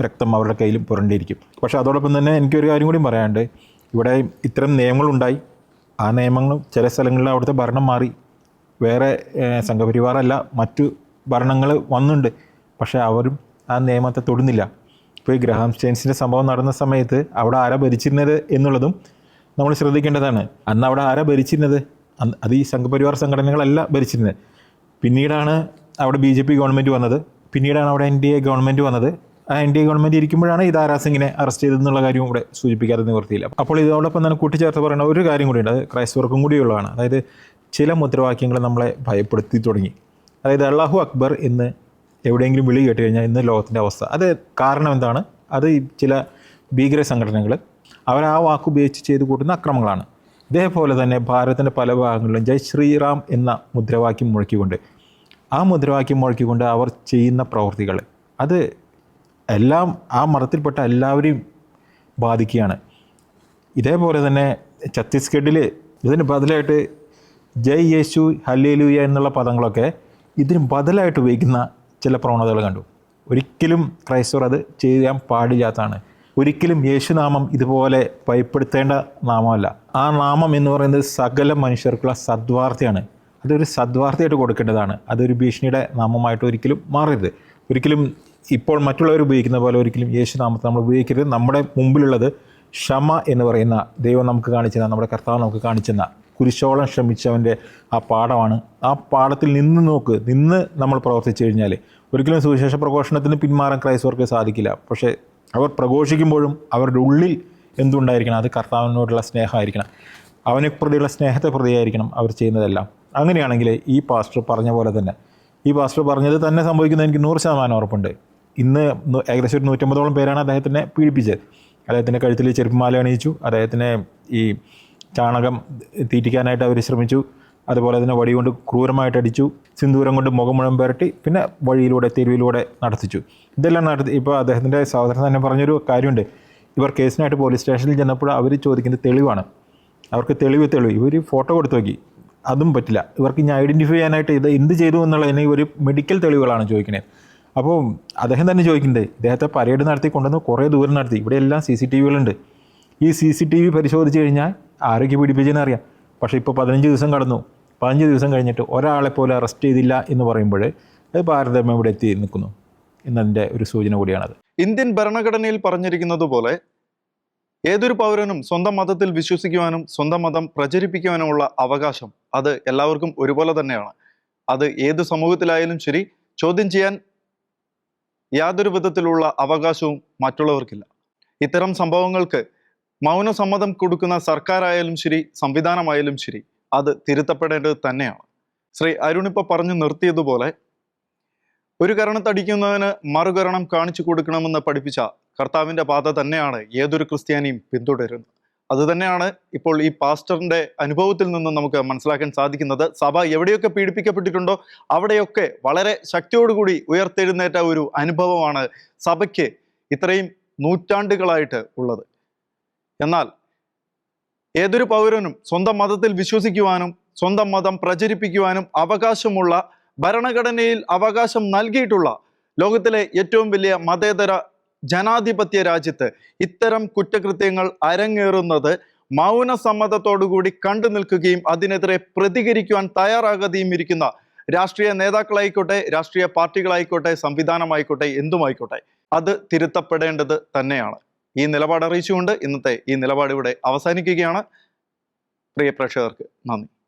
രക്തം അവരുടെ കയ്യിലും പുരണ്ടിയിരിക്കും പക്ഷേ അതോടൊപ്പം തന്നെ എനിക്കൊരു കാര്യം കൂടി പറയാനുണ്ട്. ഇവിടെ ഇത്തരം നിയമങ്ങളുണ്ടായി. ആ നിയമങ്ങൾ ചില സ്ഥലങ്ങളിൽ അവിടുത്തെ ഭരണം മാറി. വേറെ സംഘപരിവാറല്ല മറ്റു ഭരണങ്ങൾ വന്നുണ്ട്. പക്ഷേ അവരും ആ നിയമത്തെ തൊടുന്നില്ല. ഇപ്പോൾ ഈ ഗ്രഹാം സ്റ്റെയിൻസിന്റെ സംഭവം നടന്ന സമയത്ത് അവിടെ ആരാ ഭരിച്ചിരുന്നത് എന്നുള്ളതും നമ്മൾ ശ്രദ്ധിക്കേണ്ടതാണ്. അന്ന് അവിടെ ആരാ ഭരിച്ചിരുന്നത്? അത് ഈ സംഘപരിവാർ സംഘടനകളല്ല ഭരിച്ചിരുന്നത്. പിന്നീടാണ് അവിടെ ബി ജെ പി ഗവൺമെന്റ് വന്നത്. പിന്നീടാണ് അവിടെ എൻ ഡി എ ഗവൺമെന്റ് വന്നത്. ആ എൻ ഡി എ ഗവൺമെന്റ് ഇരിക്കുമ്പോഴാണ് ഈ ദാരാ സിംഗിനെ അറസ്റ്റ് ചെയ്തതെന്നുള്ള കാര്യവും കൂടെ സൂചിപ്പിക്കാതെ നിവർത്തിയില്ല അപ്പോൾ ഇതോടൊപ്പം തന്നെ കൂട്ടിച്ചേർത്ത് പറയുന്ന ഒരു കാര്യം കൂടിയുണ്ട് അത് ക്രൈസ്തവർക്കും കൂടിയുള്ളതാണ് അതായത് ചില മുദ്രാവാക്യങ്ങൾ നമ്മളെ ഭയപ്പെടുത്തി തുടങ്ങി. അതായത് അള്ളാഹു അക്ബർ എന്ന് എവിടെയെങ്കിലും വിളി കേട്ട് കഴിഞ്ഞാൽ ഇന്ന് ലോകത്തിന്റെ അവസ്ഥ. അത് കാരണം എന്താണ്? അത് ചില ഭീകര സംഘടനകൾ അവർ ആ വാക്ക് ഉപയോഗിച്ച് ചെയ്തു കൂട്ടുന്ന അക്രമങ്ങളാണ്. ഇതേപോലെ തന്നെ ഭാരതത്തിന്റെ പല ഭാഗങ്ങളിലും ജയ് ശ്രീറാം എന്ന മുദ്രാവാക്യം മുഴക്കിക്കൊണ്ട് ആ മുദ്രാവാക്യം മുഴക്കിക്കൊണ്ട് അവർ ചെയ്യുന്ന പ്രവൃത്തികൾ അത് എല്ലാം ആ മതത്തിൽപ്പെട്ട എല്ലാവരെയും ബാധിക്കുകയാണ്. ഇതേപോലെ തന്നെ ഛത്തീസ്ഗഡിൽ ഇതിന് ബദലായിട്ട് ജയ് യേശു ഹല്ലേലൂയ എന്നുള്ള പദങ്ങളൊക്കെ ഇതിന് ബദലായിട്ട് ഉപയോഗിക്കുന്ന ചില പ്രവണതകൾ കണ്ടു. ഒരിക്കലും ക്രൈസ്തവർ അത് ചെയ്യാൻ പാടില്ലാത്തതാണ്. ഒരിക്കലും യേശുനാമം ഇതുപോലെ ഭയപ്പെടുത്തേണ്ട നാമമല്ല. ആ നാമം എന്ന് പറയുന്നത് സകല മനുഷ്യർക്കുള്ള സദ്വാർത്തയാണ് അതൊരു സദ്വാർത്തയായിട്ട് കൊടുക്കേണ്ടതാണ്. അതൊരു ഭീഷണിയുടെ നാമമായിട്ട് ഒരിക്കലും മാറരുത്. ഒരിക്കലും ഇപ്പോൾ മറ്റുള്ളവർ ഉപയോഗിക്കുന്ന പോലെ ഒരിക്കലും യേശുനാമത്തെ നമ്മൾ ഉപയോഗിക്കരുത്. നമ്മുടെ മുമ്പിലുള്ളത് ക്ഷമ എന്ന് പറയുന്ന ദൈവം നമുക്ക് കാണിച്ചെന്ന നമ്മുടെ കർത്താവ് നമുക്ക് കാണിച്ചെന്ന കുരിശോളം ശ്രമിച്ചവന്റെ ആ പാഠമാണ്. ആ പാഠത്തിൽ നിന്ന് നോക്ക്. നിന്ന് നമ്മൾ പ്രവർത്തിച്ചു കഴിഞ്ഞാൽ ഒരിക്കലും സുവിശേഷ പ്രഘോഷണത്തിന് പിന്മാറാൻ ക്രൈസ്തവർക്ക് സാധിക്കില്ല. പക്ഷേ അവർ പ്രഘോഷിക്കുമ്പോഴും അവരുടെ ഉള്ളിൽ എന്തുണ്ടായിരിക്കണം? അത് കർത്താവിനോടുള്ള സ്നേഹമായിരിക്കണം. അവനെ പ്രതിയുള്ള സ്നേഹത്തെ പ്രതിയായിരിക്കണം അവർ ചെയ്യുന്നതെല്ലാം. അങ്ങനെയാണെങ്കിൽ ഈ പാസ്റ്റർ പറഞ്ഞ പോലെ തന്നെ. ഈ പാസ്റ്റർ പറഞ്ഞത് തന്നെ സംഭവിക്കുന്നത് എനിക്ക് നൂറ് ശതമാനം ഉറപ്പുണ്ട്. ഇന്ന് ഏകദേശം ഒരു നൂറ്റമ്പതോളം പേരാണ് അദ്ദേഹത്തിനെ പീഡിപ്പിച്ചത്. അദ്ദേഹത്തിന്റെ കഴുത്തിൽ ചെരുപ്പുമാല അണിയിച്ചു. അദ്ദേഹത്തിനെ ഈ ചാണകം തീറ്റിക്കാനായിട്ട് അവർ ശ്രമിച്ചു. അതുപോലെ തന്നെ വടി കൊണ്ട് ക്രൂരമായിട്ട് അടിച്ചു. സിന്ദൂരം കൊണ്ട് മുഖം മുഴുവൻ പുരട്ടി പിന്നെ വഴിയിലൂടെ തെരുവിലൂടെ നടത്തിച്ചു. ഇതെല്ലാം നടത്തി ഇപ്പോൾ അദ്ദേഹത്തിന്റെ സഹോദരൻ തന്നെ പറഞ്ഞൊരു കാര്യമുണ്ട്. ഇവർ കേസിനായിട്ട് പോലീസ് സ്റ്റേഷനിൽ ചെന്നപ്പോൾ അവർ ചോദിക്കുന്നത് തെളിവാണ്. അവർക്ക് തെളിവ് തെളിവ്. ഇവർ ഫോട്ടോ കൊടുത്തു നോക്കി. അതും പറ്റില്ല. ഇവർക്ക് ഇനി ഐഡന്റിഫൈ ചെയ്യാനായിട്ട് ഇത് എന്ത് ചെയ്തു എന്നുള്ളതിന് ഇവർ മെഡിക്കൽ തെളിവുകളാണ് ചോദിക്കുന്നത് അപ്പോൾ അദ്ദേഹം തന്നെ ചോദിക്കുന്നുണ്ട് ഇദ്ദേഹത്തെ പരേഡ് നടത്തി കൊണ്ടുവന്ന് കുറേ ദൂരം നടത്തി. ഇവിടെ എല്ലാം സി സി ടി വികളുണ്ട്. ഈ സി സി ടി വി പരിശോധിച്ച് കഴിഞ്ഞാൽ ആരൊക്കെ പീഡിപ്പിച്ചെന്ന് അറിയാം. പക്ഷേ ഇപ്പോൾ പതിനഞ്ച് ദിവസം കടന്നു. പതിനഞ്ച് ദിവസം കഴിഞ്ഞിട്ട് ഒരാളെ പോലും അറസ്റ്റ് ചെയ്തില്ല എന്ന് പറയുമ്പോൾ അത് ഭാരതം ഇവിടെ എത്തി നിൽക്കുന്നു. എന്നതിന്റെ ഒരു സൂചന കൂടിയാണത്. ഇന്ത്യൻ ഭരണഘടനയിൽ പറഞ്ഞിരിക്കുന്നത് പോലെ ഏതൊരു പൗരനും സ്വന്തം മതത്തിൽ വിശ്വസിക്കുവാനും സ്വന്തം മതം പ്രചരിപ്പിക്കുവാനുമുള്ള അവകാശം അത് എല്ലാവർക്കും ഒരുപോലെ തന്നെയാണ്. അത് ഏത് സമൂഹത്തിലായാലും ശരി ചോദ്യം ചെയ്യാൻ യാതൊരു വിധത്തിലുള്ള അവകാശവും മറ്റുള്ളവർക്കില്ല. ഇത്തരം സംഭവങ്ങൾക്ക് മൗനസമ്മതം കൊടുക്കുന്ന സർക്കാരായാലും ശരി സംവിധാനമായാലും ശരി അത് തിരുത്തപ്പെടേണ്ടത് തന്നെയാണ്. ശ്രീ അരുണിപ്പ പറഞ്ഞു നിർത്തിയതുപോലെ ഒരു കരണത്തടിക്കുന്നതിന് മറുകരണം കാണിച്ചു കൊടുക്കണമെന്ന് പഠിപ്പിച്ച കർത്താവിന്റെ പാത തന്നെയാണ് ഏതൊരു ക്രിസ്ത്യാനിയും പിന്തുടരുന്നത്. അതുതന്നെയാണ് ഇപ്പോൾ ഈ പാസ്റ്ററിന്റെ അനുഭവത്തിൽ നിന്നും നമുക്ക് മനസ്സിലാക്കാൻ സാധിക്കുന്നത്. സഭ എവിടെയൊക്കെ പീഡിപ്പിക്കപ്പെട്ടിട്ടുണ്ടോ അവിടെയൊക്കെ വളരെ ശക്തിയോടുകൂടി ഉയർത്തെഴുന്നേറ്റ ഒരു അനുഭവമാണ് സഭയ്ക്ക് ഇത്രയും നൂറ്റാണ്ടുകളായിട്ട് ഉള്ളത്. എന്നാൽ ഏതൊരു പൗരനും സ്വന്തം മതത്തിൽ വിശ്വസിക്കുവാനും സ്വന്തം മതം പ്രചരിപ്പിക്കുവാനും അവകാശമുള്ള ഭരണഘടനയിൽ അവകാശം നൽകിയിട്ടുള്ള ലോകത്തിലെ ഏറ്റവും വലിയ മതേതര ജനാധിപത്യ രാജ്യത്ത് ഇത്തരം കുറ്റകൃത്യങ്ങൾ അരങ്ങേറുന്നത് മൗനസമ്മതത്തോടുകൂടി കണ്ടു നിൽക്കുകയും അതിനെതിരെ പ്രതികരിക്കുവാൻ തയ്യാറാകാതെയും ഇരിക്കുന്ന രാഷ്ട്രീയ നേതാക്കളായിക്കോട്ടെ രാഷ്ട്രീയ പാർട്ടികളായിക്കോട്ടെ സംവിധാനമായിക്കോട്ടെ എന്തുമായിക്കോട്ടെ അത് തിരുത്തപ്പെടേണ്ടത് തന്നെയാണ്. ഈ നിലപാട് അറിയിച്ചുകൊണ്ട് ഇന്നത്തെ ഈ നിലപാട് ഇവിടെ അവസാനിക്കുകയാണ്. പ്രിയ പ്രേക്ഷകർക്ക് നന്ദി.